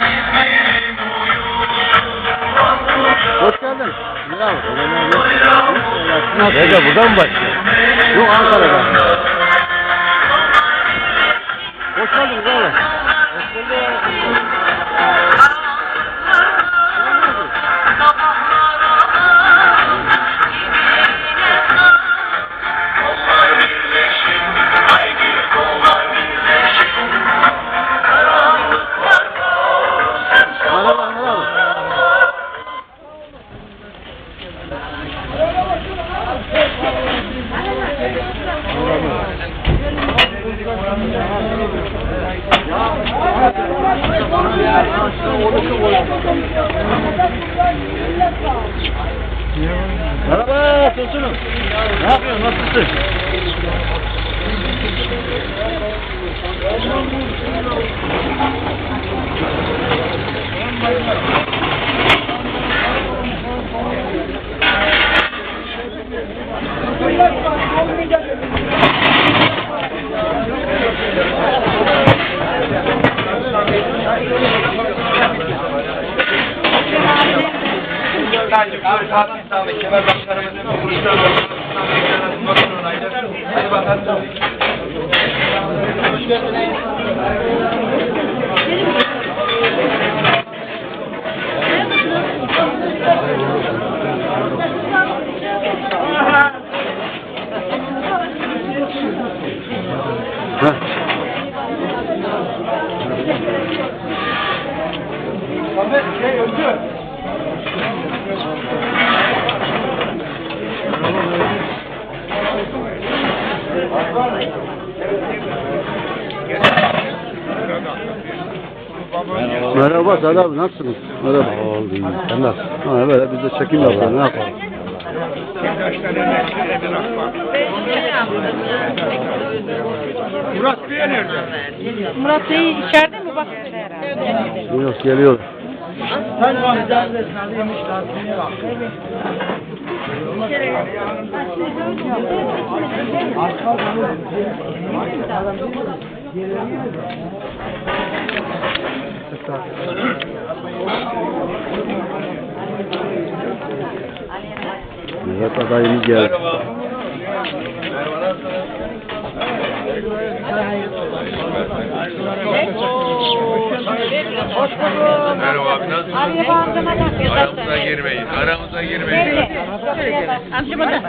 İzmir'in uyudu Hoş geldin. Bravo. Nerede buradan mı başlıyor? Yok Ankara'da. Hoş geldiniz abi. Merhaba Tosunum. Ne yapıyorsun? Nasılsın? Abi sağdan sağdan kemer başlarımızın kuruşlar Hadi bakalım. Heh. Merhaba Sadar abi nasılsınız? Merhaba. Oldu iyi. Sen nasılsın? Ha böyle biz de çekim yapalım ne yapalım? Murat Bey nerede? Murat Bey içeride mi? Bak herhalde. Yok geliyor. Evet adayımız geldi. Merhaba abi nasılsın? Abi bağımdama bak. Aramıza girmeyin. Aramıza girmeyin. Amca bana.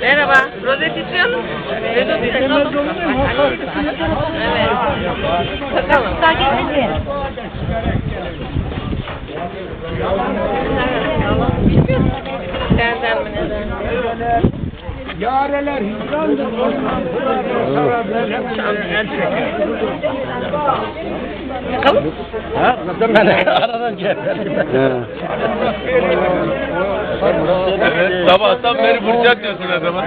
Merhaba. Rozet istiyor musun? Rozet istiyor musun? Evet. Bakalım. Nereden mi neden? Yareler hizrandır. Bakalım. Ha? Aradan geldim. Evet, sabahtan beri fırsat diyorsun adama.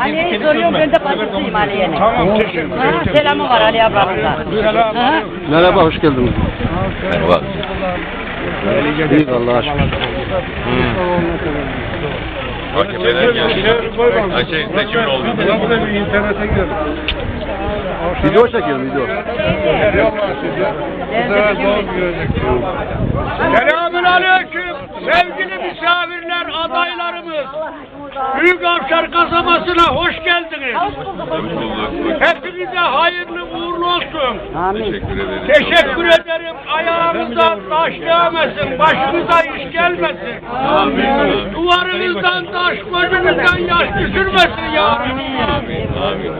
Ali'ye soruyorum ben de bacısıyım Ali'ye. Tamam teşekkür Ha, selamı var Ali ablamıza. Merhaba hoş geldiniz. Merhaba. İyi Allah'a şükür. Mahkemeler geldi. Açık seçimin oldu. bir internete gir. Video çekiyorum video. Selamun aleyküm sevgili misafirler, adaylarımız. Büyük Avşar kasabasına hoş geldiniz. Hepinize hayırlı uğurlu olsun. Teşekkür ederim. Teşekkür ederim. Ayağınızdan taş değmesin, başınıza iş gelmesin. Amin. Duvarınızdan taş, gözünüzden yaş düşürmesin ya.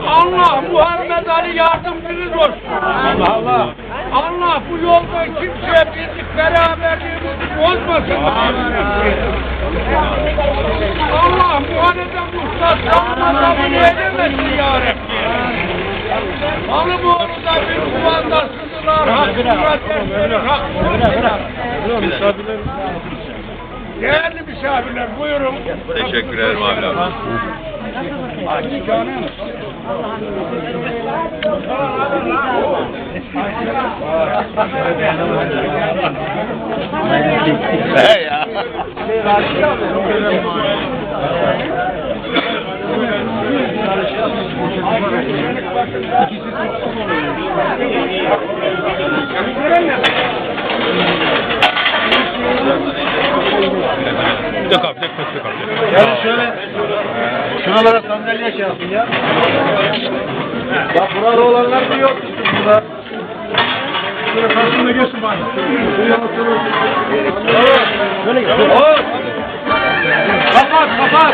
Allah Muhammed Ali yardımcınız olsun. Allah Allah. Allah bu yolda kimseye birlik beraberliğimizi bozmasın. Allah muhalede muhtaslarına kabul edemesin ya Rabbi. Malı bu orada bir kuvanda sızılar, hakkı murat yerleri, hakkı Değerli misafirler buyurun. Teşekkür ederim abi. He ya. Dök abi dök dök dök abi. Yani şöyle şuralara sandalye şey yapın ya. Bak burada olanlar bir yok burada. Şöyle karşımda görsün bana. Böyle gel. Kapat kapat.